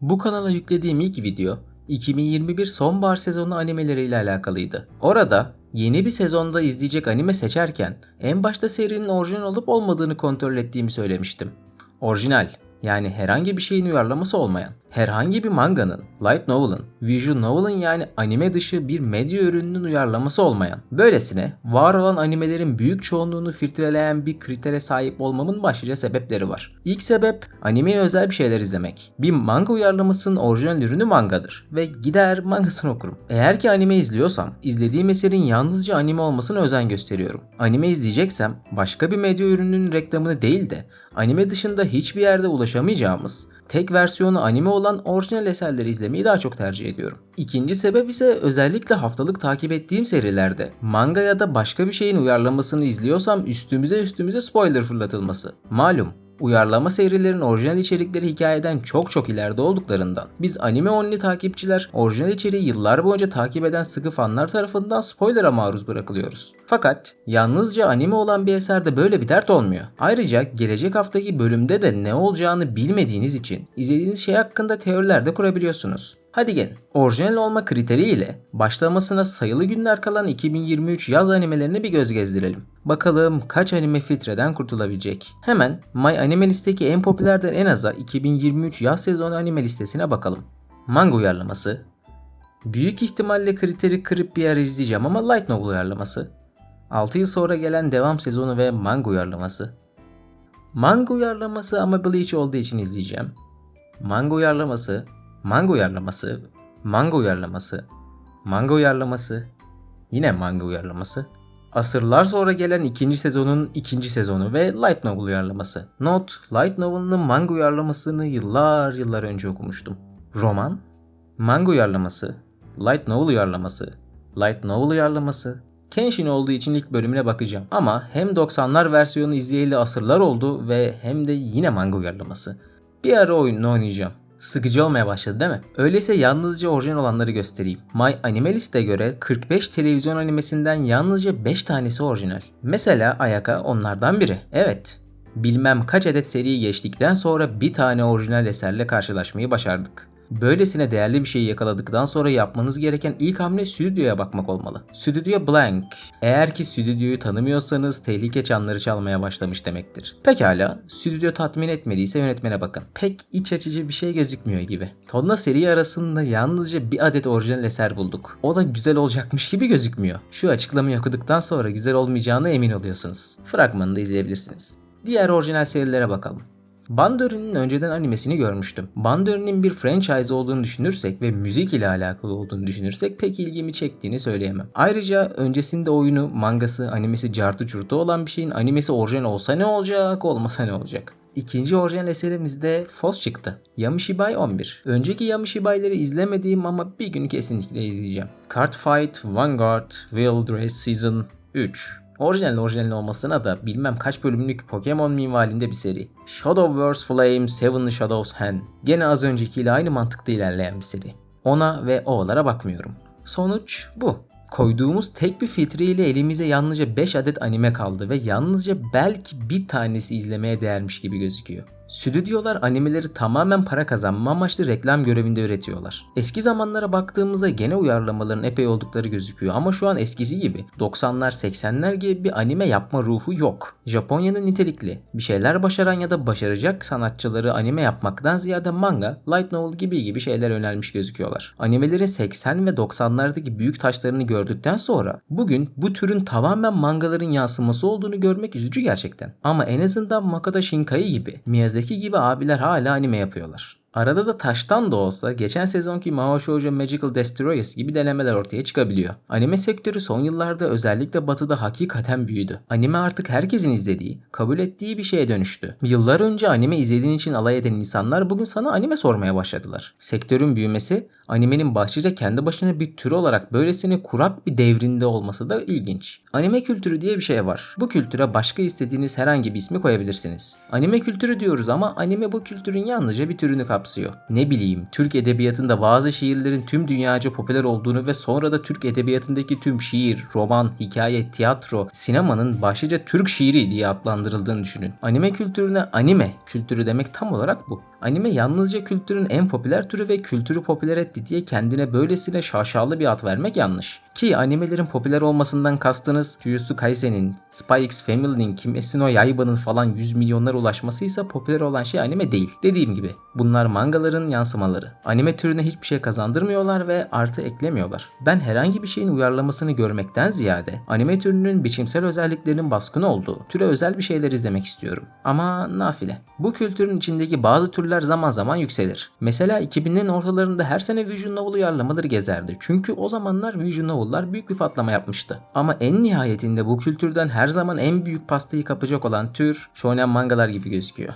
Bu kanala yüklediğim ilk video 2021 sonbahar sezonu animeleriyle alakalıydı. Orada yeni bir sezonda izleyecek anime seçerken en başta serinin orijinal olup olmadığını kontrol ettiğimi söylemiştim. Orijinal yani herhangi bir şeyin uyarlaması olmayan, herhangi bir manganın, light novel'ın, visual novel'ın yani anime dışı bir medya ürününün uyarlaması olmayan, böylesine var olan animelerin büyük çoğunluğunu filtreleyen bir kritere sahip olmamın başlıca sebepleri var. İlk sebep animeye özel bir şeyler izlemek. Bir manga uyarlamasının orijinal ürünü mangadır ve gider mangasını okurum. Eğer ki anime izliyorsam, izlediğim eserin yalnızca anime olmasına özen gösteriyorum. Anime izleyeceksem başka bir medya ürününün reklamını değil de anime dışında hiçbir yerde ulaşamayacağımız tek versiyonu anime olan orijinal eserleri izlemeyi daha çok tercih ediyorum. İkinci sebep ise özellikle haftalık takip ettiğim serilerde manga ya da başka bir şeyin uyarlamasını izliyorsam üstümüze üstümüze spoiler fırlatılması. Malum uyarlama serilerin orijinal içerikleri hikayeden çok çok ileride olduklarından biz anime only takipçiler orijinal içeriği yıllar boyunca takip eden sıkı fanlar tarafından spoiler'a maruz bırakılıyoruz. Fakat yalnızca anime olan bir eserde böyle bir dert olmuyor. Ayrıca gelecek haftaki bölümde de ne olacağını bilmediğiniz için izlediğiniz şey hakkında teoriler de kurabiliyorsunuz. Hadi gelin. Orijinal olma kriteriyle başlamasına sayılı günler kalan 2023 yaz animelerine bir göz gezdirelim. Bakalım kaç anime filtreden kurtulabilecek. Hemen My Anime listeki en popülerden en aza 2023 yaz sezonu anime listesine bakalım. Manga uyarlaması. Büyük ihtimalle kriteri kırıp bir yer izleyeceğim ama Light Novel uyarlaması. 6 yıl sonra gelen devam sezonu ve manga uyarlaması. Manga uyarlaması ama Bleach olduğu için izleyeceğim. Manga uyarlaması, manga uyarlaması, manga uyarlaması, manga uyarlaması, yine manga uyarlaması. Asırlar sonra gelen ikinci sezonun ikinci sezonu ve Light Novel uyarlaması. Not, Light Novel'ın manga uyarlamasını yıllar yıllar önce okumuştum. Roman, manga uyarlaması, Light Novel uyarlaması, Light Novel uyarlaması, Kenshin olduğu için ilk bölümüne bakacağım. Ama hem 90'lar versiyonu izleyeli asırlar oldu ve hem de yine manga uyarlaması. Bir ara oyununu oynayacağım. Sıkıcı olmaya başladı değil mi? Öyleyse yalnızca orijinal olanları göstereyim. My Animalist'e göre 45 televizyon animesinden yalnızca 5 tanesi orijinal. Mesela Ayaka onlardan biri. Evet. Bilmem kaç adet seriyi geçtikten sonra bir tane orijinal eserle karşılaşmayı başardık. Böylesine değerli bir şeyi yakaladıktan sonra yapmanız gereken ilk hamle stüdyoya bakmak olmalı. Stüdyo blank. Eğer ki stüdyoyu tanımıyorsanız tehlike çanları çalmaya başlamış demektir. Pekala, stüdyo tatmin etmediyse yönetmene bakın. Pek iç açıcı bir şey gözükmüyor gibi. Tonla seri arasında yalnızca bir adet orijinal eser bulduk. O da güzel olacakmış gibi gözükmüyor. Şu açıklamayı okuduktan sonra güzel olmayacağına emin oluyorsunuz. Fragmanını da izleyebilirsiniz. Diğer orijinal serilere bakalım. Bandori'nin önceden animesini görmüştüm. Bandori'nin bir franchise olduğunu düşünürsek ve müzik ile alakalı olduğunu düşünürsek pek ilgimi çektiğini söyleyemem. Ayrıca öncesinde oyunu, mangası, animesi cartı curtu olan bir şeyin animesi orijinal olsa ne olacak, olmasa ne olacak? İkinci orijinal eserimizde Foz çıktı. Yamishibai 11. Önceki Yamishibai'leri izlemediğim ama bir gün kesinlikle izleyeceğim. Card Fight, Vanguard, Wild Race Season 3. Orijinal orijinal olmasına da bilmem kaç bölümlük Pokemon minvalinde bir seri. Shadowverse Flame Seven Shadows Hand. Gene az öncekiyle aynı mantıkta ilerleyen bir seri. Ona ve ovalara bakmıyorum. Sonuç bu. Koyduğumuz tek bir filtre ile elimize yalnızca 5 adet anime kaldı ve yalnızca belki bir tanesi izlemeye değermiş gibi gözüküyor. Stüdyolar animeleri tamamen para kazanma amaçlı reklam görevinde üretiyorlar. Eski zamanlara baktığımızda gene uyarlamaların epey oldukları gözüküyor ama şu an eskisi gibi 90'lar 80'ler gibi bir anime yapma ruhu yok. Japonya'nın nitelikli, bir şeyler başaran ya da başaracak sanatçıları anime yapmaktan ziyade manga, light novel gibi gibi şeyler önermiş gözüküyorlar. Animelerin 80 ve 90'lardaki büyük taşlarını gördükten sonra bugün bu türün tamamen mangaların yansıması olduğunu görmek üzücü gerçekten. Ama en azından Makoto Shinkai gibi, Miyazaki gibi abiler hala anime yapıyorlar. Arada da taştan da olsa geçen sezonki Mao Shoujo Magical Destroyers gibi denemeler ortaya çıkabiliyor. Anime sektörü son yıllarda özellikle batıda hakikaten büyüdü. Anime artık herkesin izlediği, kabul ettiği bir şeye dönüştü. Yıllar önce anime izlediğin için alay eden insanlar bugün sana anime sormaya başladılar. Sektörün büyümesi, animenin başlıca kendi başına bir tür olarak böylesine kurak bir devrinde olması da ilginç. Anime kültürü diye bir şey var. Bu kültüre başka istediğiniz herhangi bir ismi koyabilirsiniz. Anime kültürü diyoruz ama anime bu kültürün yalnızca bir türünü kapsıyor kapsıyor. Ne bileyim Türk edebiyatında bazı şiirlerin tüm dünyaca popüler olduğunu ve sonra da Türk edebiyatındaki tüm şiir, roman, hikaye, tiyatro, sinemanın başlıca Türk şiiri diye adlandırıldığını düşünün. Anime kültürüne anime kültürü demek tam olarak bu. Anime yalnızca kültürün en popüler türü ve kültürü popüler etti diye kendine böylesine şaşalı bir ad vermek yanlış. Ki animelerin popüler olmasından kastınız Jujutsu Kaisen'in, Spy X Family'nin, Kimetsu no Yaiba'nın falan 100 milyonlara ulaşmasıysa popüler olan şey anime değil. Dediğim gibi bunlar mangaların yansımaları. Anime türüne hiçbir şey kazandırmıyorlar ve artı eklemiyorlar. Ben herhangi bir şeyin uyarlamasını görmekten ziyade anime türünün biçimsel özelliklerinin baskın olduğu, türe özel bir şeyler izlemek istiyorum. Ama nafile. Bu kültürün içindeki bazı türler zaman zaman yükselir. Mesela 2000'lerin ortalarında her sene Visual Novel uyarlamaları gezerdi. Çünkü o zamanlar Visual Novel'lar büyük bir patlama yapmıştı. Ama en nihayetinde bu kültürden her zaman en büyük pastayı kapacak olan tür shonen mangalar gibi gözüküyor.